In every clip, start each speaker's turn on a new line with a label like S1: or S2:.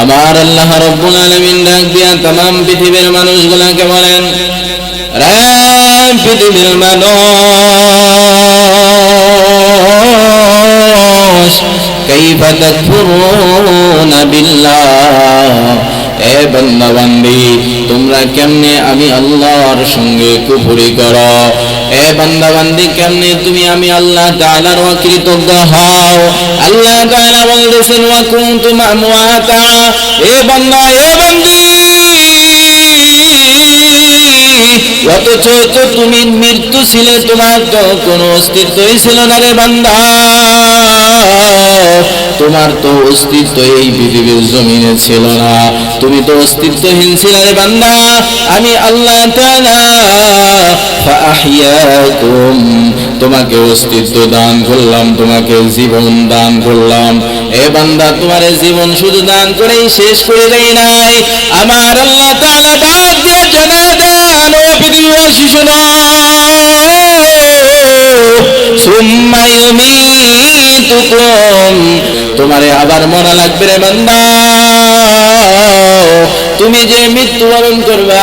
S1: আমার আল্লাহ রব্বুল আলমিন ডাক দিয়া তাম পৃথিবীর মানুষগুলাকে বলেন রে পৃথিবীর মানুষ كيف تكفرون بالله এ বান্দা তোমরা কেমনে আমি আল্লাহর সঙ্গে কুফরি করো? এ বান্দাবান্দি, কেমনে তুমি আমি আল্লাহ তাআলার অকৃতজ্ঞ হও? আল্লাহ তাআলা বলতেছেন, ওয়া কুনতু আমওয়াতা এ বান্দা, এ বান্দি! অথচ তুমি মৃত্যু ছিলে, তোমার তো কোনো অস্তিত্বই ছিল না রে বান্দা। তোমার তো অস্তিত্ব এই পৃথিবীর জমিনে ছিল না। তুমি তো অস্তিত্বহীন ছিলে রে বান্দা। আমি আল্লাহ তোমাকে অস্তিত্ব দান করলাম, তোমাকে জীবন দান করলাম। এ বান্দা, তোমার জীবন শুধু দান করেই শেষ করে দেই নাই। আমার আল্লাহ তাআলা ডাক জানা দেন ও পৃথিবীবাসী শোনো সুম্মা তোমারে আবার মরা লাগবে রে বান্দা। তুমি যে মৃত্যুবরণ করবা,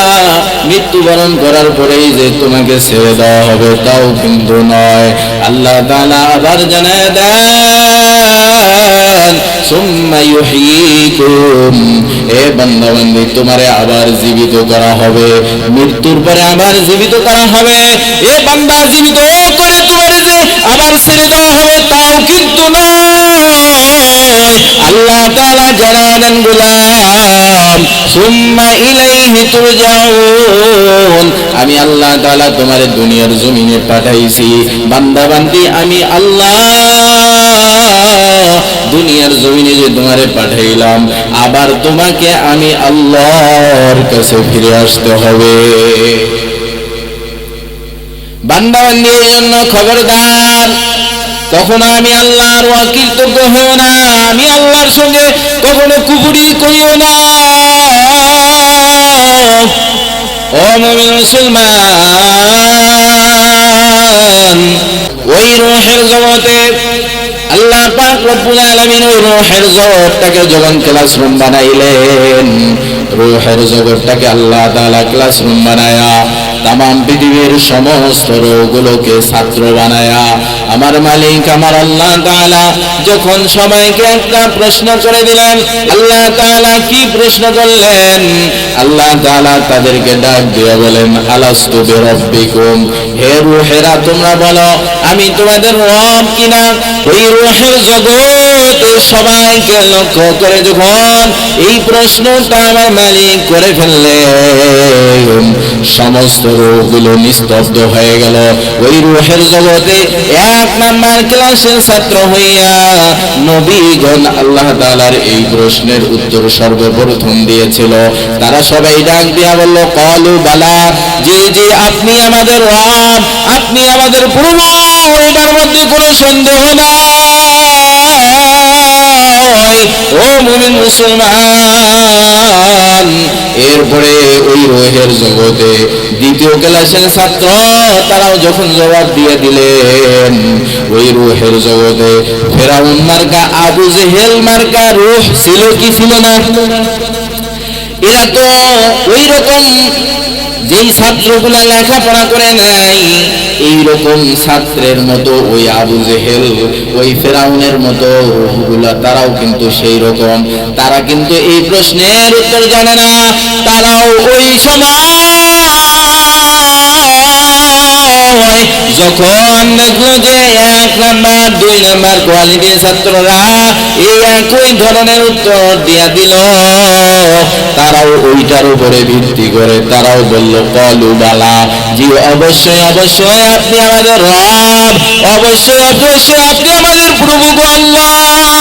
S1: মৃত্যুবরণ করার পরেই যে তোমাকে ছেড়ে দেওয়া হবে তাও কিন্তু নয়। আল্লাহ তাআলা আবার জানায় দেন তোমারে আবার জীবিত করা হবে। মৃত্যুর পরে আবার জীবিত করা হবে। এ বান্দা জীবিত করে তোমারে যে আবার ছেড়ে দেওয়া হবে কিন্তু আল্লাহ তাআলা জানালেন, গোলাম, সুম্মা ইলাইহি তুরজাউন। আমি আল্লাহ তাআলা তোমারে দুনিয়ার জমিনে পাঠাইছি। বান্দা বান্দি আমি আল্লাহ দুনিয়ার জমিনে যে তোমারে পাঠাইলাম, আবার তোমাকে আমি আল্লাহর কাছে ফিরে আসতে হবে। বান্দা বান্দি এই জন্য খবরদার কখনো আমি আল্লাহর অকৃতজ্ঞ হও না। আমি আল্লাহর সঙ্গে কখনো কুপুরি করিও না। ও মুমিন মুসলমান, ওই রোহের জগতে আল্লাহ পাক রব্বুল আলামিন ওই রোহের জগৎটাকে যখন ক্লাসরুম বানাইলেন, রোহের জগৎটাকে আল্লাহ তাআলা ক্লাসরুম বানায়া তাম পৃথিবীর সমস্ত রোগগুলোকে ছাত্র বানায়া আমার মালিক, আমার আল্লাহ তাআলা যখন সবাইকে একটা প্রশ্ন করে দিলেন, আল্লাহ তাআলা কি প্রশ্ন করলেন? আল্লাহ তাআলা তাদেরকে ডাক দিয়ে বলেন, আলাস্তু বিরব্বিকুম? হে রূহেরা, তোমরা বলো, আমি তোমাদের রব কিনা? ওই রূহের জগতে সবাইকে লক্ষ্য করে যখন? এই প্রশ্নটা আমার মালিক করে ফেললেন। সমস্ত রোগগুলো নিস্তব্ধ হয়ে গেল। ওই জগতে এক নাম্বার ক্লাসের ছাত্র হইয়া নবীগণ আল্লাহ তাআলার এই প্রশ্নের উত্তর সর্বপ্রথম দিয়েছিল। তারা সবাই ডাক দিয়া বলল, কলু বালা জি জি আপনি আমাদের রব, আপনি আমাদের এটার মধ্যে কোনো সন্দেহ নাই। ও মুমিন মুসলমান, এরপরে ওই রোহের জগতে দ্বিতীয় ক্লাসের ছাত্র, তারাও যখন জবাব দিয়ে দিলেন, ওই রুহের জগতে ফেরাউন মার্কা, আবু জেহেল মার্কা রুহ ছিল কি ছিল না? এরা তো ওই রকম যেই ছাত্রগুলা লেখাপড়া করে নাই এই রকম ছাত্রের মতো ওই আবু জেহেল, ওই ফেরাউনের মতো রূহগুলা তারাও কিন্তু সেই রকম তারা কিন্তু এই প্রশ্নের উত্তর জানে না, তারাও ওই সময় যখন দেখল যে এক নাম্বার, দুই নাম্বার কোয়ালিটির ছাত্ররা এই একই ধরনের উত্তর দিয়া দিল। তারাও ওইটার উপরে ভিত্তি করে, তারাও বলল, কলু বালা, জি, অবশ্যই অবশ্যই আপনি আমাদের রব, অবশ্যই অবশ্যই আপনি আমাদের প্রভু আল্লাহ।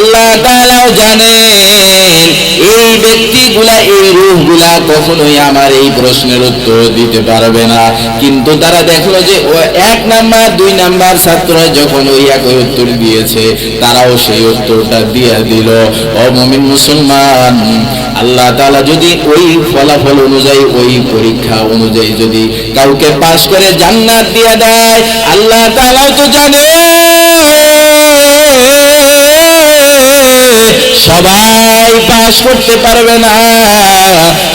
S1: আল্লাহ তাআলাও জানেন, এই ব্যক্তিগুলা, এই রূহগুলা কখনোই আমার এই প্রশ্নের উত্তর দিতে পারবে না। কিন্তু তারা দেখল যে, ও এক নাম্বার, দুই নাম্বার ছাত্র যখন ওই একই উত্তর দিয়েছে, তারাও সেই উত্তরটা দিয়ে দিল। ও মুসলমান, আল্লাহ তাআলা যদি ওই ফলাফল অনুযায়ী, ওই পরীক্ষা অনুযায়ী যদি কাউকে পাশ করে জান্নাত দিয়ে দেয়, আল্লাহ তাআলাও তো জানে। পাশ করতে পারবে না।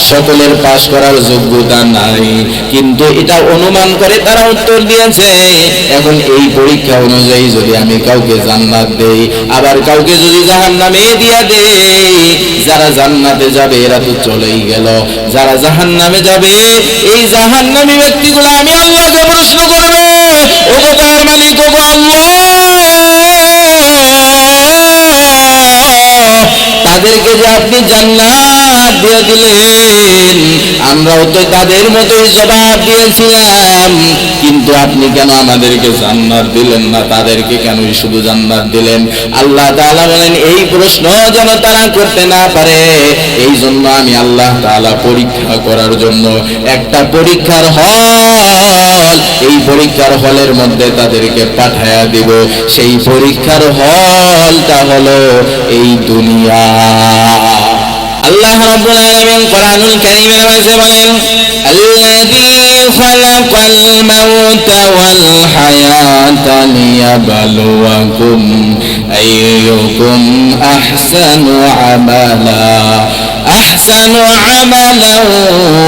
S1: সকলের পাশ করার যোগ্যতা নাই। কিন্তু এটা অনুমান করে তারা উত্তর দিয়েছে। এখন এই পরীক্ষা অনুযায়ী যদি আমি কাউকে জান্নাত দেই, আবার কাউকে যদি জাহান্নামে দিয়া দেই, যারা জান্নাতে যাবে এরা তো চলেই গেল। যারা জাহান্নামে যাবে, এই জাহান্নামী ব্যক্তিগুলো আমি আল্লাহকে প্রশ্ন করব ও গো দয়ার মালিক ও গো আল্লাহ। তাদেরকে যে আপনি জান্নাত দিয়ে দিলেন, আমরাও তো তাদের মতোই জবাব দিয়েছিলাম। কিন্তু আপনি কেন আমাদেরকে জান্নাত দিলেন না? তাদেরকে কেন শুধু জান্নাত দিলেন? আল্লাহ তাআলা বলেন, এই প্রশ্ন যেন তারা করতে না পারে। এই জন্য আমি আল্লাহ তাআলা পরীক্ষা করার জন্য একটা পরীক্ষার হল, এই পরীক্ষার হলের মধ্যে তাদেরকে পাঠায়া দিব। সেই পরীক্ষার হলটা হলো এই দুনিয়া। আল্লাহ রাব্বুল আলামিন কোরআনুল কারীমের মাঝে বলেন, আল্লাযী খালাকাল মাউতা ওয়াল হায়াতা লিয়াবলুয়াকুম আইয়ুকুম আহসানু আমালা। أحسن عملا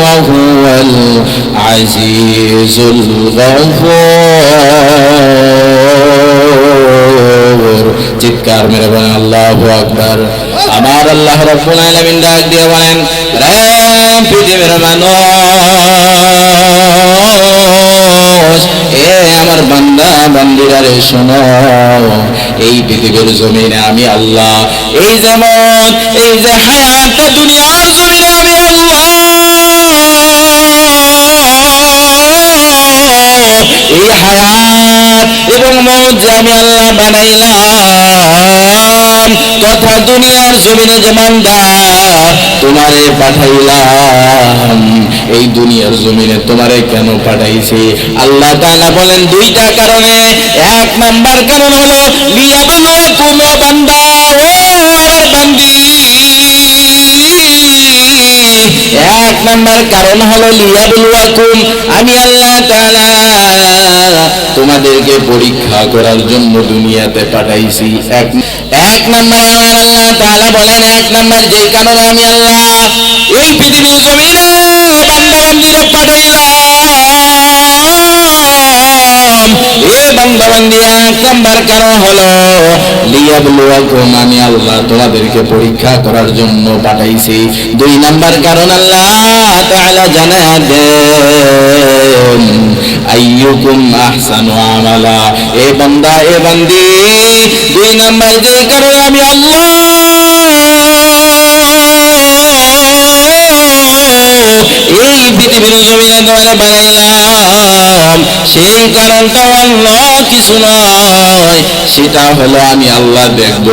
S1: وهو العزيز الغفور চিৎকার মেরে বলেন আল্লাহু আকবার আমার আল্লাহ রাব্বুল আলামিন ডাক দিয়ে বলেন রে পৃথিবীর মানুষ এ আমার বান্দা বান্দিরা রে শোনো, এই পৃথিবীর জমিনে আমি আল্লাহ, এই যেমন এই যে হায়াত দুনিয়ার জমিনে আমি আল্লাহ। এই হায়াত এবং মৌত যে আমি আল্লাহ বানাইলাম তথা দুনিয়ার জমিনে তোমারে পাঠাইলাম, এই দুনিয়ার জমিনে তোমারে কেন আল্লাহ বলেন, দুইটা কারণে। এক নাম্বার কারণ হলো লিয়াবলুয়াকুম ও বান্দা, ও আমার বান্দি। এক নাম্বার কারণ হলো আমি আল্লাহ তাআলা তোমাদেরকে পরীক্ষা করার জন্য দুনিয়াতে পাঠাইছি। এক এক নাম্বার আমার আল্লাহ তাআলা বলেন, এক নাম্বার যেই কারণে আমি আল্লাহ এই পৃথিবীর জমিনে বান্দা বান্দিরে পাঠাইলাম এ বান্দা বান্দি এক নাম্বার কারণ হলো, লিয়াবলুয়াকুম, আমি আল্লাহ তোমাদেরকে পরীক্ষা করার জন্য পাঠাইছি। দুই নাম্বার কারণ আল্লাহ জানা দেন এ বান্দা, এ বান্দি দুই নাম্বার যে কারণে আমি, আল্লাহ। এই পৃথিবীর জমিনে তোমাকে বানাইলাম। সেই কারণটা অন্য কিছু নয়, সেটা হলো আমি আল্লাহ দেখব।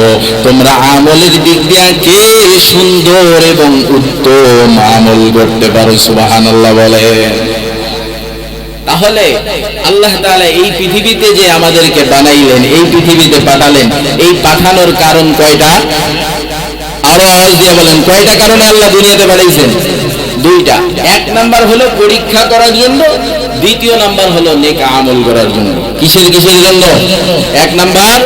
S1: তোমরা আমলের দিক দিয়ে কে সুন্দর এবং উত্তম আমল করতে পারো সুবাহান আল্লাহ বলে তাহলে আল্লাহ এই পৃথিবীতে যে আমাদেরকে বানাইলেন, এই পৃথিবীতে পাঠালেন, এই পাঠানোর কারণ কয়টা? আরও আওয়াজ দিয়ে বলেন, কয়টা কারণে আল্লাহ দুনিয়াতে পাঠাইছেন? দুইটা। এক নাম্বার হলো পরীক্ষা করার জন্য, দ্বিতীয় নাম্বার হলো নেক আমল করার জন্য। কিসের কিসের জন্য? এক নাম্বার,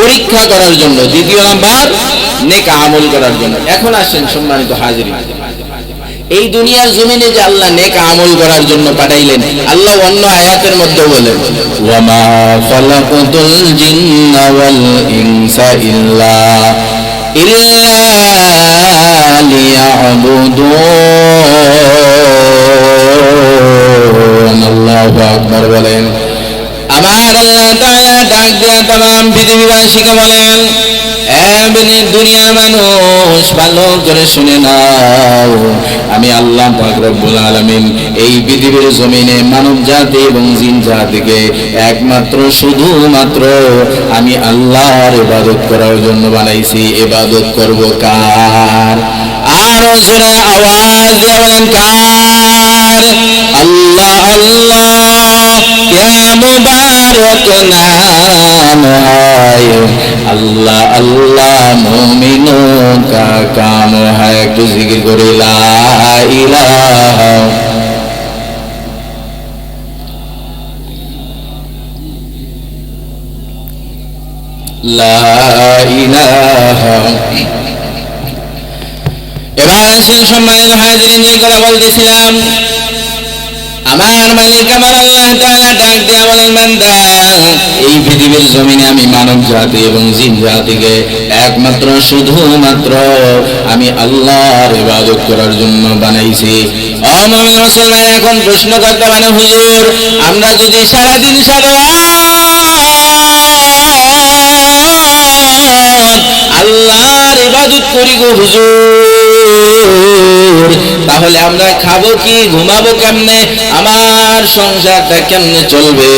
S1: পরীক্ষা করার জন্য। দ্বিতীয় নাম্বার, নেক আমল করার জন্য। এখন আসেন সম্মানিত হাজির এই দুনিয়ার জমিনে যে আল্লাহ নেক আমল করার জন্য পাঠাইলেন, আল্লাহ অন্য আয়াতের মধ্যে বলেন, ওয়ামা খালাকুতুল জিন্না ওয়াল ইনসা ইল্লা ইল্লা লিয়াবুদুন। আল্লাহু আকবার বলেন। আমার আল্লাহ তাআলা ডাক দিয়া তমাম পৃথিবীবাসীকে বলেন দুনিয়ার মানুষ, ভালো করে শুনে নাও। আমি আল্লাহ রব্বুল আলামিন এই পৃথিবীর জমিনে মানব জাতি এবং জিন জাতিকে একমাত্র, শুধুমাত্র আমি আল্লাহর ইবাদত করার জন্য বানাইছি। ইবাদত করব কার? আর জোরে আওয়াজ দিয়ে বলেন কার? আল্লাহ আল্লাহ, কে মুবারক নাম হয়? আল্লাহ আল্লাহ, মুমিনো কা কাম হয় একটু জিকির করে এবার আসেন সম্মানিত হাজিরিন যে কথা বলতেছিলাম। আমার মালিক আমার আল্লাহ তাআলা ডাক দিয়া বলেন, বান্দা, এই পৃথিবীর জমিনে আমি মানব জাতি এবং জিন জাতিকে একমাত্র, শুধুমাত্র আমি আল্লাহর ইবাদত করার জন্য বানাইছি। অমমিন মুসলমান, এখন প্রশ্ন করতে মানে হুজুর, আমরা যদি সারাদিন সারা আল্লাহর ইবাদত করি গো হুজুর। তাহলে আমরা খাব কি, ঘুমাবো কেমনে, আমার সংসারটা কেমনে চলবে?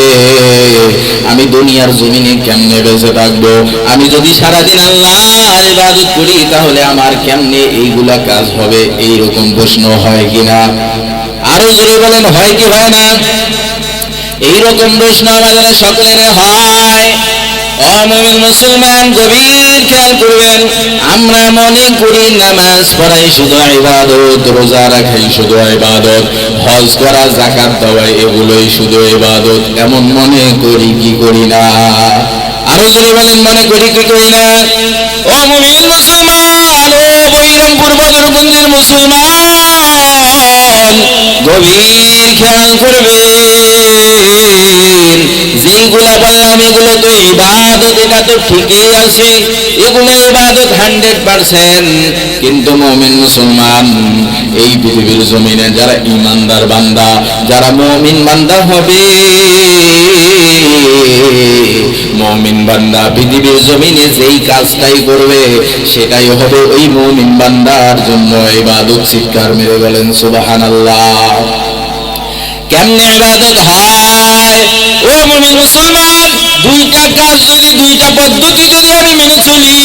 S1: আমি দুনিয়ার জমিনে কেমনে বেঁচে থাকব? আমি যদি সারাদিন আল্লাহর ইবাদত করি, তাহলে আমার কেমনে এইগুলা কাজ হবে? এই রকম প্রশ্ন হয় কিনা আরও জোরে বলেন, হয় কি হয় না? এইরকম প্রশ্ন আমাদের সকলের হয়। অমমিন মুসলমান গভীর খেয়াল করবেন, আমরা মনে করি নামাজ পড়াই শুধু ইবাদত, রোজা রাখাই শুধু ইবাদত, হজ করা জাকাত দেওয়া, এগুলোই শুধু ইবাদত। এমন মনে করি কি করি না। আরও জোরে বলেন, মনে করি কি করি না। ও মুমিন মুসলমান, ও বৈরামপুর বদরগঞ্জের মুসলমান গভীর খেয়াল করবেন যেগুলা বললাম, এগুলো তো ইবাদত, এটা তো ঠিকই আছে। এগুলো ইবাদত হান্ড্রেড পার্সেন্ট। কিন্তু মমিন মুসলমান, এই পৃথিবীর জমিনে যারা ইমানদার বান্দা, যারা মমিন বান্দা হবে মমিন বান্দা পৃথিবীর জমিনে যেই কাজটাই করবে, সেটাই হবে ওই মমিন বান্দার জন্য ইবাদত চিৎকার মেরে বলেন, সুবহানাল্লাহ। কেমনে ইবাদত হয়? ও মুমিন মুসলমান, দুইটা কাজ যদি দুইটা পদ্ধতি যদি আমি মেনে চলি,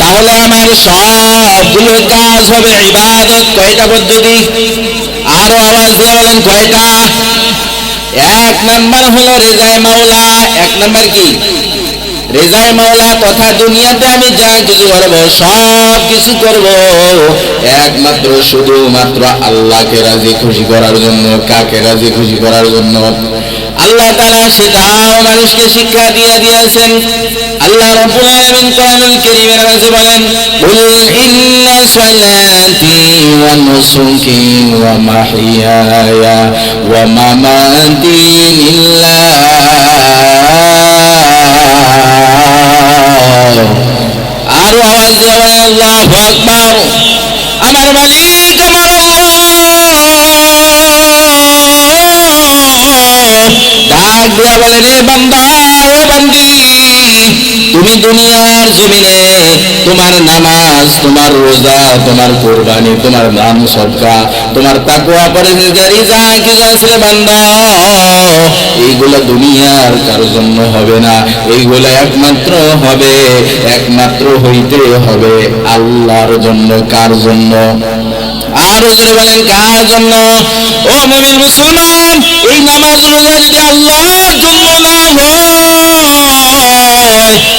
S1: তাহলে আমার সবগুলো কাজ হবে। ইবাদত কয়টা পদ্ধতি? আরও আওয়াজ দিয়ে বলেন, কয়টা? এক নাম্বার হলো রেজায় মাওলা। এক নাম্বার কি? রেজায় মাওলা তথা দুনিয়াতে আমি যা কিছু করব সব কিছু করব। একমাত্র, শুধুমাত্র আল্লাহকে রাজি খুশি করার জন্য, কাকে রাজি খুশি করার জন্য? আল্লাহ তাআলা সেটাও মানুষকে শিক্ষা দিয়ে দিয়েছেন। আল্লাহ রাব্বুল আলামিন কোরআনুল কারীমের মাঝে বলেন, কুল ইন্না সালাতি ওয়া নুসুকি ওয়া মাহইয়ায়া ওয়া মামাতি লিল্লাহ। আরও আওয়াজ দিয়ে বলেন, আল্লাহু আকবার। আমার মালিক আমার ডাক দিয়া বলে রে বান্দা, ও বান্দি দুনিয়ার জমিনে তোমার নামাজ, তোমার রোজা, তোমার কোরবানি, তোমার নাম সদকা, তোমার তাকওয়া পরহেজগারি যা কিছু আছে বান্দা, এইগুলো দুনিয়ার কারোর জন্য হবে না। এইগুলো একমাত্র হবে, একমাত্র হইতে হবে আল্লাহর জন্য, কার জন্য? আরও যদি বলেন, কার জন্য? ও মুমিন মুসলমান, এই নামাজ রোজা যদি আল্লাহর জন্য না হয়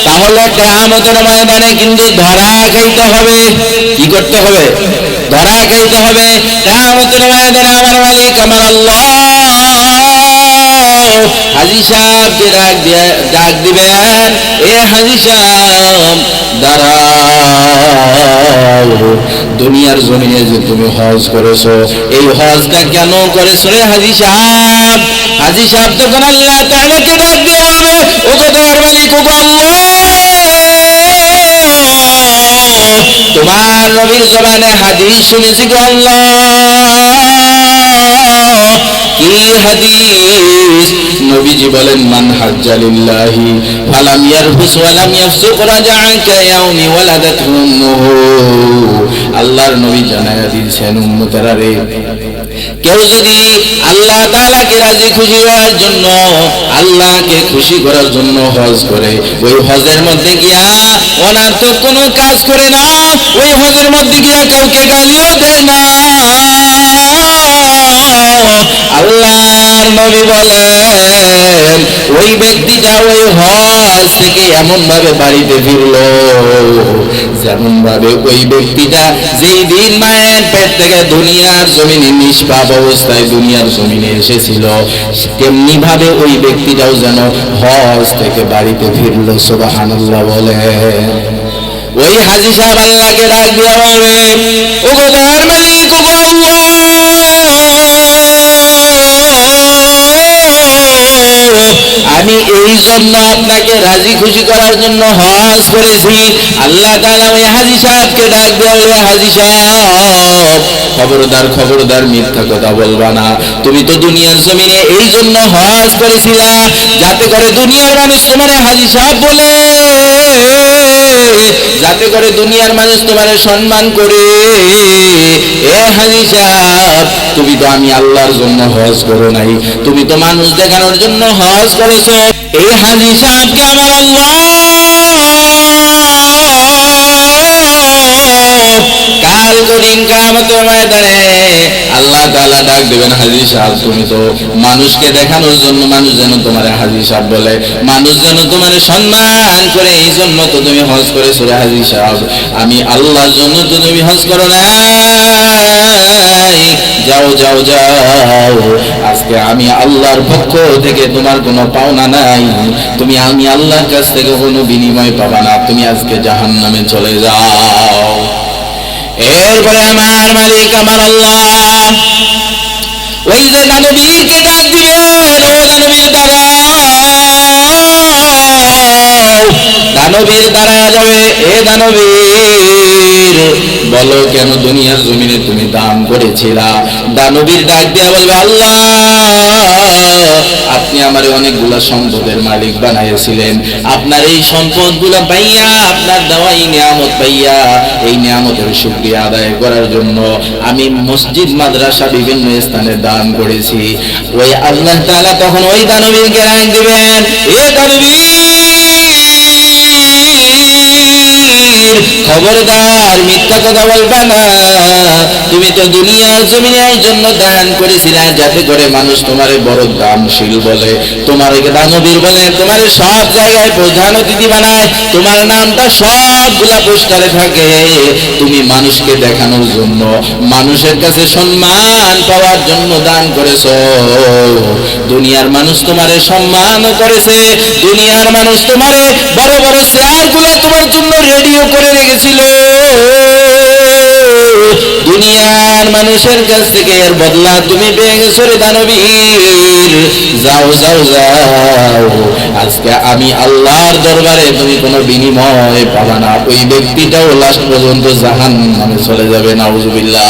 S1: তাহলে কেয়ামতের ময়দানে কিন্তু ধরা খাইতে হবে। কি করতে হবে? ধরা খাইতে হবে। কেয়ামতের ময়দানে আমার মালিক আমার আল্লাহ। হাজি ডাক ডাক দিবেন, এ হাজি দুনিয়ার জমিনে যে তুমি হজ করেছ, এই হজটা কেন করেছ রে হাজি সাহেব? হাজি সাহেব তখন আল্লাহ তাআলাকে ডাক দিয়ে বলবে ও দয়ার মালিক ও তোমার নবীর জবানে হাদিস শুনেছি গো আল্লাহ। কি হাদিস। নবীজি বলেন, মান হাজ্জালিল্লাহি ফালাম ইয়ারফুস ইয়াফসুক রাজা'a কায়াউমি ওয়ালাদাতহু উম্মুহু। আল্লাহর নবী জানায়া দিয়েছেন রে, কেউ যদি আল্লাহ তাআলাকে রাজি খুশি হওয়ার জন্য, আল্লাহকে খুশি করার জন্য হজ করে, ওই হজের মধ্যে গিয়া অনার্থক কোনো কাজ করে না, ওই হজের মধ্যে গিয়া কাউকে গালিও দেয় না। আল্লাহর নবী বলেন, ওই ব্যক্তিটা ওই হজ থেকে এমন ভাবে বাড়িতে ফিরলো যেমন ভাবে ওই ব্যক্তিটা যেই দিন মায়ের পেট থেকে দুনিয়ার জমিনে নিষ্পাপ অবস্থায় দুনিয়ার জমিনে এসেছিল তেমনি ভাবে ওই ব্যক্তিটাও যেন হজ থেকে বাড়িতে ফিরলো, সুবহানাল্লাহ বলে ওই হাজি সাহেব আল্লাহকে ডাক দিয়া বলবে রাজি খুশি করার জন্য হজ করেছি। আল্লাহ তাআলা ওই হাজি সাহেবকে ডাক দিয়ে বলবে হাজি সাহেব, খবরদার খবরদার, মিথ্যা কথা বলবা না। তুমি তো দুনিয়ার জমিনে এই জন্য হজ করেছিলা, যাতে করে দুনিয়ার মানুষ তোমার হাজি সাহেব বলে। যাতে করে দুনিয়ার মানুষ তোমার সম্মান করে। এ হাজি সাহেব, তুমি তো আমি আল্লাহর জন্য হজ করো নাই। তুমি তো মানুষ দেখানোর জন্য হজ করেছ। এই হাজি সাহেবকে আমার কাল কঠিন কামতের ময়দানে আল্লাহ তাআলা ডাক দেবেন হাজি সাহেব তুমি তো। মানুষকে দেখানোর জন্য মানুষ যেন তোমার হাজি সাহেব বলে। মানুষ যেন তোমার সম্মান করে এই জন্য তো তুমি হজ করেছ রে হাজি সাহেব আমি আল্লাহর জন্য তো তুমি হজ করো না যাও যাও যাও। আজকে আমি আল্লাহর পক্ষ থেকে তোমার কোনো পাওনা নাই। তুমি আমি আল্লাহর কাছ থেকে কোনো বিনিময় পাবা না। তুমি আজকে জাহান্নামে চলে যাও। এরপরে আমার মালিক, আমার আল্লাহ। ওই যে দানবীরকে ডাক দিবেন ও দানবীর দাঁড়াও দানবীর দাঁড়ায় যাবে। এ দানবীর বলো কেন দুনিয়ার জমিনে তুমি দান করেছিলা? দানবীর ডাক দিয়া বলবে, আল্লাহ, আপনি আমার অনেকগুলা সম্পদের মালিক বানাইছিলেন আপনার এই সম্পদগুলা পাইয়া, আপনার দেওয়াই নিয়ামত পাইয়া, এই নিয়ামতের শুকরিয়া আদায় করার জন্য আমি মসজিদ, মাদ্রাসা বিভিন্ন স্থানে দান করেছি। ওই আল্লাহ তখন ওই দানবীরকে রাখ দিবেন, এ দানবীর খবরদার, মিথ্যা কথা বলবা না। তুমি তো দুনিয়ার জমিনে এই জন্য দান করেছিলে, যাতে করে মানুষ তোমারে বড় দামশীল বলে। তোমার দানবীর বলে, তোমার সব জায়গায় প্রধান অতিথি বানায়, তোমার নামটা সবগুলা পোস্টারে থাকে। তুমি মানুষকে দেখানোর জন্য, মানুষের কাছে সম্মান পাওয়ার জন্য দান করেছ। দুনিয়ার মানুষ তোমারে সম্মান করেছে, দুনিয়ার মানুষ তোমারে বড় বড় চেয়ারগুলো তোমার জন্য রেডিও করে রেখেছিল। দুনিয়ার মানুষের কাছ থেকে এর বদলা তুমি পেয়ে গেছো রে দানবীর। যাও যাও যাও। আজকে আমি আল্লাহর দরবারে তুমি কোনো বিনিময় পাবা না। ওই ব্যক্তিটাও লাস্ট পর্যন্ত জাহান নামে চলে যাবে, নাউজুবিল্লাহ।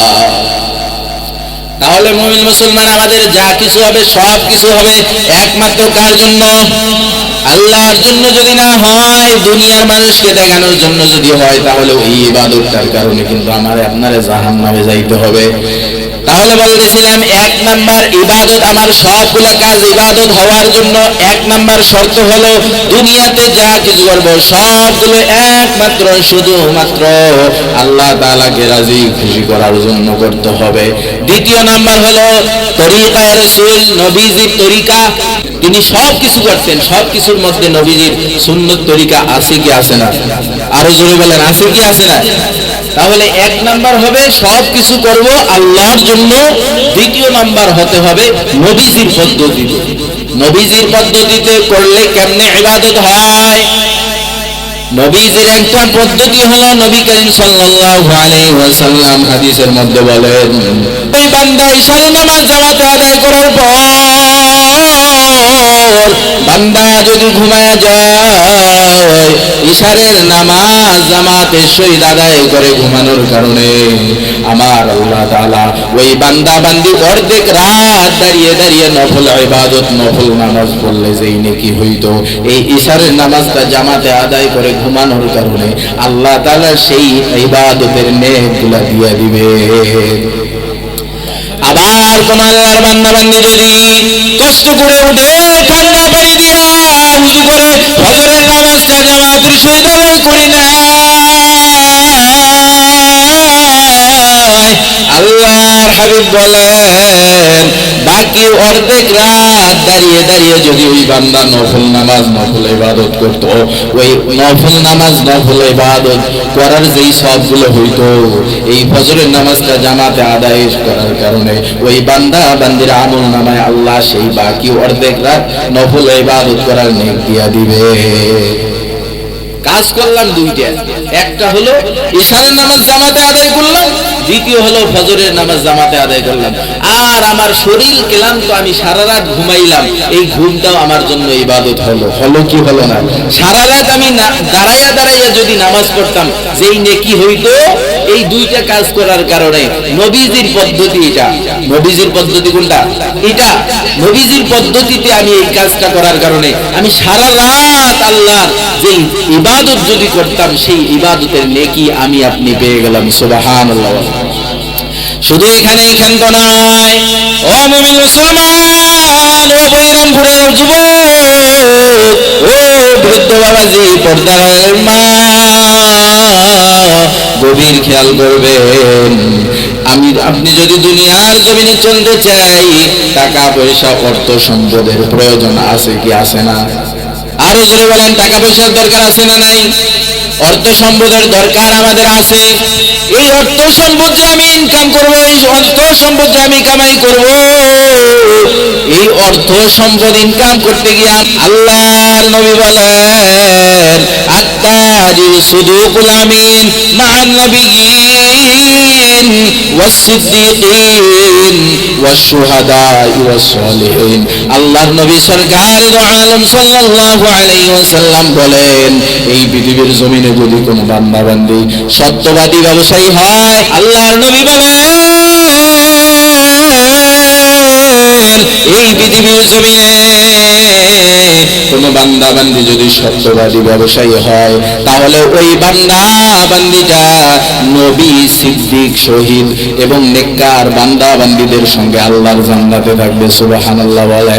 S1: তাহলে মুমিন মুসলমান, আমাদের যা কিছু হবে সব কিছু হবে একমাত্র কার জন্য? আল্লাহর জন্য যদি না হয়, দুনিয়ার মানুষকে দেখানোর জন্য যদি হয়, তাহলে ওই ইবাদতটার কারণে কিন্তু আমার, আপনারে জাহান নামে যাইতে হবে। তাহলে বলতেছিলাম এক নাম্বার ইবাদত আমার সবগুলা কাজ ইবাদত হওয়ার জন্য এক নাম্বার শর্ত হলো দুনিয়াতে যা কিছু করব, সবগুলো একমাত্র, শুধুমাত্র আল্লাহ তাআলাকে রাজি খুশি করার জন্য করতে হবে। দ্বিতীয় নাম্বার হলো তরিকা রসুল নবীজির তরিকা। তিনি সব কিছু করতেন সব কিছুর মধ্যে নবীজির সুন্নত তরিকা আছে কি আছে না? আরও জোরে বলেন, আছে কি আছে না? তাহলে এক নাম্বার হবে সব কিছু করব আল্লাহর জন্য। দ্বিতীয় নাম্বার হতে হবে নবীজির পদ্ধতিতে। নবীজির পদ্ধতিতে করলে কেমনে ইবাদত হয়? নবীজির একটা পদ্ধতি হলো নবী করিম সাল্লাল্লাহু আলাইহি ওয়াসাল্লাম হাদিসের মধ্যে বলেন ওই বান্দা নামাজ জামাতে আদায় করার পর বান্দা যদি ঘুমায় যায়, ঈশারের নামাজ জামাতের সহিত আদায় করে ঘুমানোর কারণে আমার আল্লাহ তাআলা ওই বান্দা বান্দি অর্ধেক রাত দাঁড়িয়ে দাঁড়িয়ে নফল ইবাদত, নফল নামাজ পড়লে যেই নেকি হইতো। এই ঈশারের নামাজটা জামাতে আদায় করে ঘুমানোর কারণে আল্লাহ তালা সেই ইবাদতের নেকগুলা দিয়ে দিবে। আবার তোমার আল্লাহর বান্দা বান্দি যদি কষ্ট করে উঠে ঠান্ডা পানি দিয়া উজু করে ফজরের নামাজটা জামাতের সহিত আদায় করি না আল্লাহর হাবিব বলেন, বাকি অর্ধেক রাত দাঁড়িয়ে দাঁড়িয়ে যদি ওই বান্দা নফল নামাজ, নফল ইবাদত করত, ওই নফল নামাজ, নফল ইবাদত করার যেই সবগুলো এই ফজরের নামাজটা জামাতে আদায় করার কারণে ওই বান্দা বান্দির আমল নামায় আল্লাহ সেই বাকি অর্ধেক রাত নফল ইবাদত করার নেক দিয়া দিবে। কাজ করলাম দুইটা। একটা হলো ঈশানের নামাজ জামাতে আদায় করলাম দ্বিতীয় হলো ফজরের নামাজ জামাতে আদায় করলাম। আর আমার শরীর ক্লান্ত, আমি সারা রাত ঘুমাইলাম। এই ঘুমটাও আমার জন্য ইবাদত হলো। হলো কি হলো না? সারা রাত আমি দাঁড়াইয়া দাঁড়াইয়া যদি নামাজ পড়তাম, যেই নেকি হইতো, এই দুইটা কাজ করার কারণে নবীজির পদ্ধতি এটা। নবীজির পদ্ধতি কোনটা? এটা। নবীজির পদ্ধতিতে আমি এই কাজটা করার কারণে আমি সারা রাত আল্লাহর যে ইবাদত যদি করতাম, সেই ইবাদতের নেকি আমি আপনি পেয়ে গেলাম। সুবাহান শুধু এখানে ক্ষান্ত নয় ও মুমিন মুসলমান, ও বৈরামপুরের যুবক, ও বৃদ্ধ বাবাজি পর্দার মা। গভীর খেয়াল করবেন, আমি, আপনি যদি দুনিয়ার জমিনে চলতে চাই টাকা পয়সা অর্থ সম্পদের প্রয়োজন আছে কি আছে না? আরও জোরে বলেন টাকা পয়সার দরকার আছে না নাই? অর্থ সম্পদের দরকার আমাদের আছে। এই অর্থ সম্পদ যে আমি ইনকাম করব, এই অর্থ সম্পদ যে আমি কামাই করব। এই অর্থ সম্পদ ইনকাম করতে গিয়ে আল্লাহর নবী বলেন আত্মাজি শুধু গুলামিন মা'an নবিয়িন ওয়াস-সিদ্দিকিন ওয়াশ-শুহাদা'i আল্লাহর নবী সরকার আলম সাল্লাল্লাহু আলাইহি ওয়াসাল্লাম বলেন, এই পৃথিবীর জমিনে যদি কোনো বান্দা বান্দি সত্যবাদী ব্যবসায়ী হয়, আল্লাহর নবী বলেন এই পৃথিবীর জমিনে কোন বান্দা বান্দি যদি সত্যবাদী ব্যবসায়ী হয়, তাহলে ওই বান্দা বান্দিটা নবী সিদ্দিক, শহীদ এবং নেককার বান্দা বান্দিদের সঙ্গে আল্লাহর জান্নাতে থাকবে, সুবহানাল্লাহ বলে